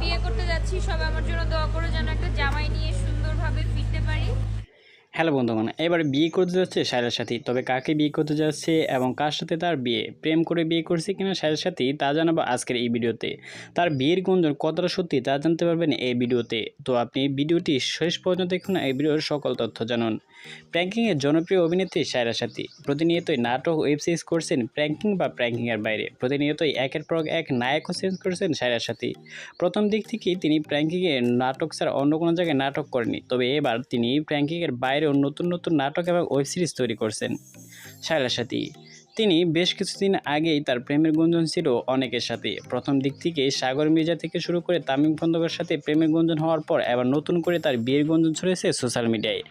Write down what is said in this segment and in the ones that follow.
বিয়ে করতে যাচ্ছি, সবাই আমার জন্য দোয়া করে যেন একটা জামাই নিয়ে সুন্দরভাবে ফিরতে পারি। হ্যালো বন্ধুগণ, এবার বিয়ে করতে যাচ্ছে সাইরার সাথী। তবে কাকে বিয়ে করতে যাচ্ছে এবং কার সাথে তার বিয়ে, প্রেম করে বিয়ে করছে কিনা সাইরার সাথী, তা জানাব আজকের এই ভিডিওতে। তার বিয়ের গুঞ্জন কতটা সত্যি তা জানতে পারবেন এই ভিডিওতে। তো আপনি ভিডিওটি শেষ পর্যন্ত দেখুন এই ভিডিওর সকল তথ্য জানুন। প্র্যাঙ্কিংয়ের জনপ্রিয় অভিনেত্রী সায়রা সাথী, প্রতিনিয়তই নাটক ওয়েব সিরিজ করছেন প্র্যাঙ্কিং বা প্র্যাঙ্কিংয়ের বাইরে। প্রতিনিয়তই একের পর এক নায়কও চেঞ্জ করছেন সায়রা সাথী। প্রথম দিক থেকেই তিনি প্র্যাঙ্কিংয়ে নাটক ছাড়া অন্য কোনো জায়গায় নাটক করেনি তবে এবার তিনি প্র্যাঙ্কিংয়ের বাইরেও নতুন নতুন নাটক এবং ওয়েব সিরিজ তৈরি করছেন সায়রা সাথী। তিনি বেশ কিছুদিন আগেই তার প্রেমের গুঞ্জন ছিল অনেকের সাথে। প্রথম দিক থেকে সাগর মির্জা থেকে শুরু করে তামিম খন্দকার সাথে প্রেমের গুঞ্জন হওয়ার পর এবার নতুন করে তার বিয়ের গুঞ্জন ছড়েছে সোশ্যাল মিডিয়ায়।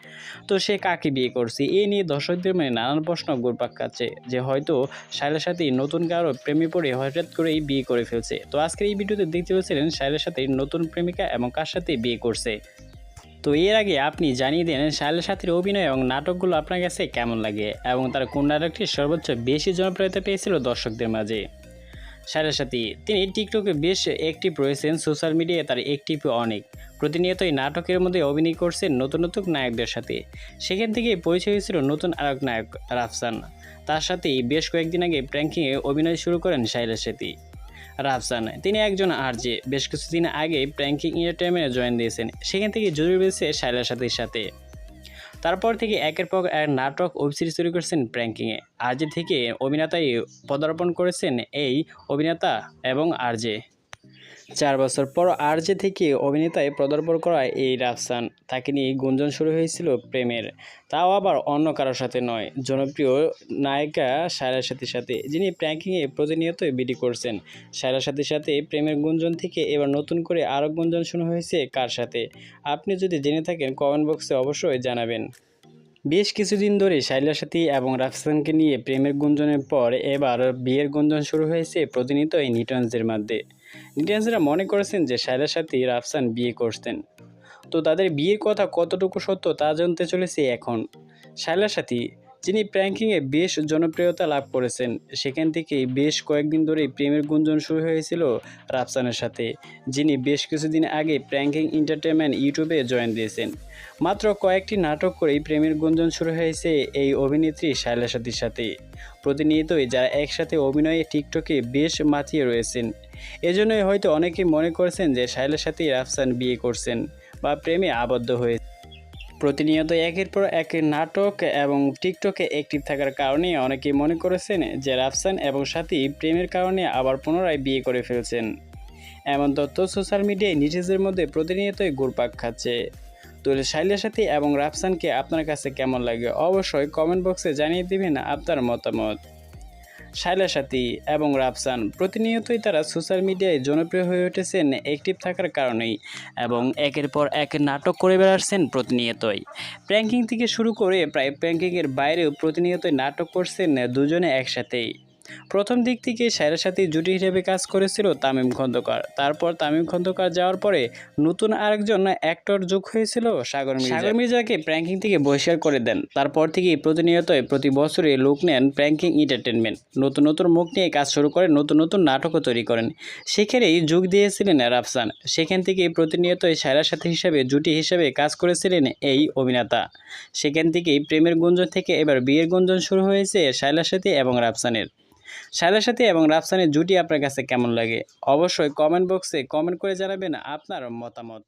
তো সে কাকে বিয়ে করছে এ নিয়ে দর্শকদের মনে নানান প্রশ্ন ঘুরপাক খাচ্ছে যে হয়তো সাইলের সাথে নতুন কারও প্রেমে পড়ে হঠাৎ করেই বিয়ে করে ফেলছে। তো আজকের এই ভিডিওতে দেখতে পেয়েছিলেন সাইলের সাথে নতুন প্রেমিকা এবং কার সাথে বিয়ে করছে। তো এর আগে আপনি জানিয়ে দেন শাইলের সাথীর অভিনয় এবং নাটকগুলো আপনার কাছে কেমন লাগে এবং তার কোন নাটকটি সর্বোচ্চ বেশি জনপ্রিয়তা পেয়েছিল দর্শকদের মাঝে? শাইলের সাথী, তিনি টিকটকে বেশ অ্যাক্টিভ রয়েছেন সোশ্যাল মিডিয়ায় তার অ্যাক্টিভ অনেক। প্রতিনিয়তই নাটকের মধ্যে অভিনয় করছেন নতুন নতুন নায়কদের সাথে। সেখান থেকে পরিচয় হয়েছিল নতুন আরেক নায়ক, রাফসান। তার সাথেই বেশ কয়েকদিন আগে প্র্যাঙ্কিংয়ে অভিনয় শুরু করেন শাইলের সাথী। রাফসান। তিনি একজন আরজে বেশ কিছুদিন আগে প্র্যাঙ্কিং এন্টারটেনমেন্টে জয়েন দিয়েছেন। সেখান থেকে জরুরি পেয়েছে শাইলার সাথীর সাথে। তারপর থেকে একের পর এক নাটক ওয়েব সিরিজ তৈরি করেছেন প্র্যাঙ্কিংয়ে আরজে থেকে অভিনেতাই পদার্পণ করেছেন এই অভিনেতা এবং আরজে চার বছর পর আরজে থেকে অভিনেতায় পদার্পণ করা এই রাফসান। তাকে নিয়ে গুঞ্জন শুরু হয়েছিল প্রেমের। তাও আবার অন্য কারোর সাথে নয়, জনপ্রিয় নায়িকা সায়রা সাথীর সাথে, যিনি প্র্যাঙ্কিংয়ে প্রতিনিয়তই বিডি করছেন। সায়রা সাথীর সাথে প্রেমের গুঞ্জন থেকে এবার নতুন করে আরও গুঞ্জন শুরু হয়েছে কার সাথে? আপনি যদি জেনে থাকেন, কমেন্ট বক্সে অবশ্যই জানাবেন। বেশ কিছুদিন ধরে শাইলার সাথী এবং রাফসানকে নিয়ে প্রেমের গুঞ্জনের পর এবার বিয়ের গুঞ্জন শুরু হয়েছে প্রতিনিয়ত এই নিটনসদের মধ্যে। নিটনসরা মনে করেছেন যে সাইরার সাথে রাফসান বিয়ে করতেন তো তাদের বিয়ের কথা কতটুকু সত্য তা জানতে চলেছে এখন। সাইলার সাথী যিনি প্র্যাঙ্কিংয়ে বেশ জনপ্রিয়তা লাভ করেছেন, সেখান থেকেই বেশ কয়েকদিন ধরেই প্রেমের গুঞ্জন শুরু হয়েছিল রাফসানের সাথে, যিনি বেশ কিছুদিন আগে প্র্যাঙ্কিং এন্টারটেনমেন্ট ইউটিউবে জয়েন দিয়েছেন। মাত্র কয়েকটি নাটক করেই প্রেমের গুঞ্জন শুরু হয়েছে এই অভিনেত্রী শায়লা সাথীর সাথে। প্রতিনিয়তই যারা একসাথে অভিনয়ে টিকটকে বেশ মাতিয়ে রয়েছেন। এজন্যই হয়তো অনেকেই মনে করছেন যে শায়লার রাফসান বিয়ে করছেন বা প্রেমে আবদ্ধ হয়ে প্রতিনিয়ত একের পর এক নাটক এবং টিকটকে অ্যাক্টিভ থাকার কারণে অনেকেই মনে করেছেন যে রাফসান এবং সাথী প্রেমের কারণে আবার পুনরায় বিয়ে করে ফেলছেন। এমন তথ্য সোশ্যাল মিডিয়ায় নিজেদের মধ্যে প্রতিনিয়তই ঘুরপাক খাচ্ছে। তো শাইলের সাথে এবং রাফসানকে আপনার কাছে কেমন লাগে? অবশ্যই কমেন্ট বক্সে জানিয়ে দিবেন আপনার মতামত। শাইলা সাথী এবং রাফসান প্রতিনিয়তই তারা সোশ্যাল মিডিয়ায় জনপ্রিয় হয়ে উঠেছেন অ্যাক্টিভ থাকার কারণেই এবং একের পর এক নাটক করে বেড়াচ্ছেন প্রতিনিয়তই। প্র্যাঙ্কিং থেকে শুরু করে প্রায় প্র্যাঙ্কিংয়ের বাইরেও প্রতিনিয়তই নাটক করছেন দুজনে একসাথেই। প্রথম দিক থেকে সায়রার সাথে জুটি হিসেবে কাজ করেছিল তামিম খন্দকার। তারপর তামিম খন্দকার যাওয়ার পরে নতুন আরেকজন অ্যাক্টর যোগ হয়েছিল, সাগর মির্জা। সাগর মির্জাকে প্র্যাঙ্কিং থেকে বহিষ্কার করে দেন। তারপর থেকেই প্রতিনিয়তই প্রতি বছরে লোক নেন প্র্যাঙ্কিং এন্টারটেনমেন্ট নতুন নতুন মুখ নিয়ে কাজ শুরু করে, নতুন নতুন নাটকও তৈরি করেন। সেখানেই যোগ দিয়েছিলেন রাফসান। সেখান থেকে প্রতিনিয়তই সায়রার সাথে হিসাবে জুটি হিসাবে কাজ করেছিলেন এই অভিনেতা। সেখান থেকেই প্রেমের গুঞ্জন থেকে এবার বিয়ের গুঞ্জন শুরু হয়েছে শায়লার সাথে এবং রাফসানের। সাথে এবং রাফসানের জুটি আপনার কাছে কেমন লাগে? অবশ্যই কমেন্ট বক্সে কমেন্ট করে জানাবেন আপনার মতামত।